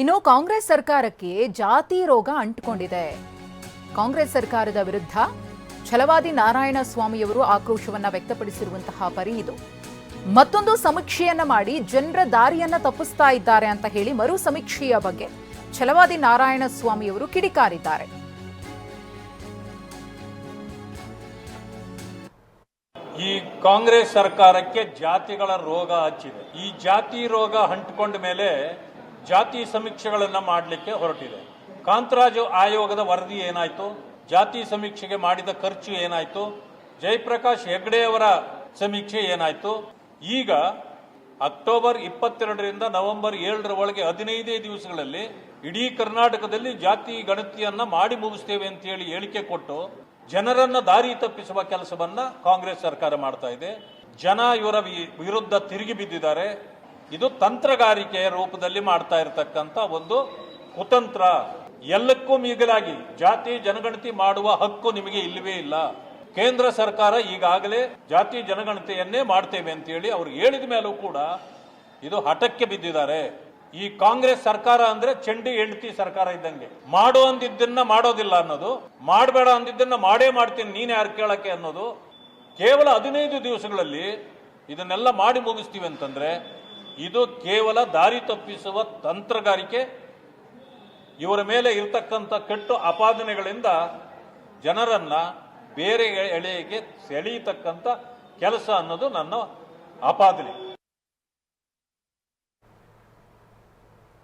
ಇನ್ನು ಕಾಂಗ್ರೆಸ್ ಸರ್ಕಾರಕ್ಕೆ ಜಾತಿ ರೋಗ ಅಂಟಿಕೊಂಡಿದೆ. ಕಾಂಗ್ರೆಸ್ ಸರ್ಕಾರದ ವಿರುದ್ಧ ಛಲವಾದಿ ನಾರಾಯಣ ಸ್ವಾಮಿಯವರು ಆಕ್ರೋಶವನ್ನ ವ್ಯಕ್ತಪಡಿಸಿರುವಂತಹ ಪರಿ ಇದು. ಮತ್ತೊಂದು ಸಮೀಕ್ಷೆಯನ್ನ ಮಾಡಿ ಜನರ ದಾರಿಯನ್ನ ತಪ್ಪಿಸ್ತಾ ಇದ್ದಾರೆ ಅಂತ ಹೇಳಿ ಮರು ಸಮೀಕ್ಷೆಯ ಬಗ್ಗೆ ಛಲವಾದಿ ನಾರಾಯಣ ಸ್ವಾಮಿಯವರು ಕಿಡಿಕಾರಿದ್ದಾರೆ. ಈ ಕಾಂಗ್ರೆಸ್ ಸರ್ಕಾರಕ್ಕೆ ಜಾತಿಗಳ ರೋಗ ಹಚ್ಚಿದೆ. ಈ ಜಾತಿ ರೋಗ ಹಂಟ್ಕೊಂಡ ಮೇಲೆ ಜಾತಿ ಸಮೀಕ್ಷೆಗಳನ್ನು ಮಾಡಲಿಕ್ಕೆ ಹೊರಟಿದೆ. ಕಾಂತರಾಜು ಆಯೋಗದ ವರದಿ ಏನಾಯಿತು? ಜಾತಿ ಸಮೀಕ್ಷೆಗೆ ಮಾಡಿದ ಖರ್ಚು ಏನಾಯಿತು? ಜಯಪ್ರಕಾಶ್ ಹೆಗ್ಡೆಯವರ ಸಮೀಕ್ಷೆ ಏನಾಯಿತು? ಈಗ ಅಕ್ಟೋಬರ್ ಇಪ್ಪತ್ತೆರಡರಿಂದ ನವೆಂಬರ್ ಏಳರ ಒಳಗೆ ಹದಿನೈದೇ ದಿವಸಗಳಲ್ಲಿ ಇಡೀ ಕರ್ನಾಟಕದಲ್ಲಿ ಜಾತಿ ಗಣತಿಯನ್ನ ಮಾಡಿ ಮುಗಿಸ್ತೇವೆ ಅಂತ ಹೇಳಿ ಹೇಳಿಕೆ ಕೊಟ್ಟು ಜನರನ್ನು ದಾರಿ ತಪ್ಪಿಸುವ ಕೆಲಸವನ್ನ ಕಾಂಗ್ರೆಸ್ ಸರ್ಕಾರ ಮಾಡ್ತಾ ಇದೆ. ಜನ ಇವರ ವಿರುದ್ಧ ತಿರುಗಿ ಬಿದ್ದಿದ್ದಾರೆ. ಇದು ತಂತ್ರಗಾರಿಕೆಯ ರೂಪದಲ್ಲಿ ಮಾಡ್ತಾ ಇರತಕ್ಕಂಥ ಒಂದು ಕುತಂತ್ರ. ಎಲ್ಲಕ್ಕೂ ಮೀಗಲಾಗಿ, ಜಾತಿ ಜನಗಣತಿ ಮಾಡುವ ಹಕ್ಕು ನಿಮಗೆ ಇಲ್ಲವೇ ಇಲ್ಲ. ಕೇಂದ್ರ ಸರ್ಕಾರ ಈಗಾಗಲೇ ಜಾತಿ ಜನಗಣತಿಯನ್ನೇ ಮಾಡ್ತೇವೆ ಅಂತ ಹೇಳಿ ಅವ್ರು ಹೇಳಿದ ಮೇಲೂ ಕೂಡ ಇದು ಹಠಕ್ಕೆ ಬಿದ್ದಿದ್ದಾರೆ. ಈ ಕಾಂಗ್ರೆಸ್ ಸರ್ಕಾರ ಅಂದ್ರೆ ಚಂಡಿ ಹೆಂಡತಿ ಸರ್ಕಾರ ಇದ್ದಂಗೆ. ಮಾಡು ಅಂದಿದ್ದನ್ನ ಮಾಡೋದಿಲ್ಲ ಅನ್ನೋದು, ಮಾಡಬೇಡ ಅಂದಿದ್ದನ್ನ ಮಾಡೇ ಮಾಡ್ತೀನಿ ನೀನು ಯಾರು ಕೇಳಕ್ಕೆ ಅನ್ನೋದು ಕೇವಲ ಹದಿನೈದು ದಿವಸಗಳಲ್ಲಿ ಇದನ್ನೆಲ್ಲ ಮಾಡಿ ಮುಗಿಸ್ತೀವಿ ಅಂತಂದ್ರೆ ಇದು ಕೇವಲ ದಾರಿ ತಪ್ಪಿಸುವ ತಂತ್ರಗಾರಿಕೆ. ಇವರ ಮೇಲೆ ಇರತಕ್ಕಂಥ ಕೆಟ್ಟು ಅಪಾದನೆಗಳಿಂದ ಜನರನ್ನ ಬೇರೆ ಎಳೆಗೆ ಸೆಳೆಯತಕ್ಕಂಥ ಕೆಲಸ ಅನ್ನೋದು ನನ್ನ ಆಪಾದನೆ